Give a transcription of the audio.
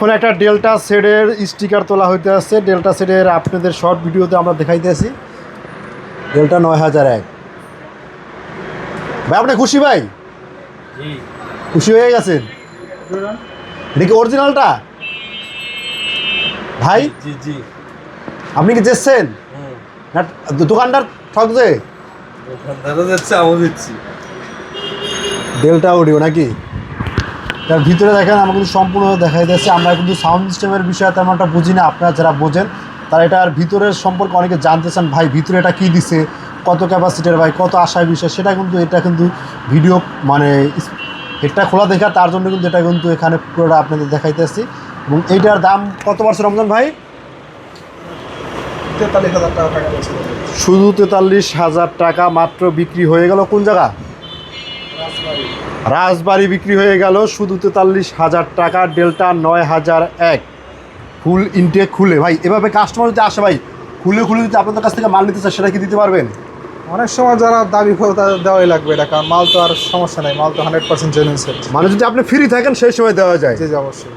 এখন একটা delta সেডের sticker তোলা হইতে আসছে। ডেল্টা সেডের আপনাদের শর্ট ভিডিওতে আমরা দেখাইতে দেখাইতেছি। ডেল্টা নয় হাজার এক। ভাই আপনি খুশি ভাই? খুশি হয়ে গেছেন? এটা কি অরিজিনালটা ভাই? জি জি আপনি কি চেয়েছেন হুম। না দোকানদার ঠকছে দোকানদারও যাচ্ছে আমিও দিচ্ছি ডেল্টা অডিও নাকি? তার ভিতরে দেখেন আমরা কিন্তু সম্পূর্ণ দেখাই দিয়েছে। আমরা কিন্তু সাউন্ড সিস্টেমের বিষয়ে তেমন একটা বুঝি না আপনারা যারা বোঝেন। তারা এটার ভিতরের সম্পর্কে অনেকে জানতে চান ভাই ভিতরে এটা কী দিছে কত ক্যাপাসিটির ভাই কত আশায় বিষয় সেটা কিন্তু এটা কিন্তু ভিডিও মানে এটা খোলা দেখা তার জন্য কিন্তু এটা কিন্তু এখানে পুরোটা আপনাদের দেখাইতেছি এবং এইটার দাম কত পারছে রমজান ভাই? তেতাল্লিশ হাজার টাকা টাকা শুধু তেতাল্লিশ হাজার টাকা মাত্র বিক্রি হয়ে গেল কোন জায়গা? রাজবাড়ি বিক্রি হয়ে গেল শুধু তেতাল্লিশ হাজার টাকা ডেল্টা নয় হাজার এক। ফুল ইনটেক খুলে। ভাই এভাবে কাস্টমার যদি আসে ভাই খুলে খুলে যদি আপনাদের কাছ থেকে মাল নিতে চায় সেটা কি দিতে পারবেন? অনেক সময় যারা দাবি করে তাদের দেওয়াই লাগবে এটা কারণ মাল তো আর সমস্যা নেই মাল তো হান্ড্রেড পার্সেন্ট জেনুইন সেট মানে যদি আপনি ফ্রি থাকেন সেই সময় দেওয়া যায়। জি অবশ্যই।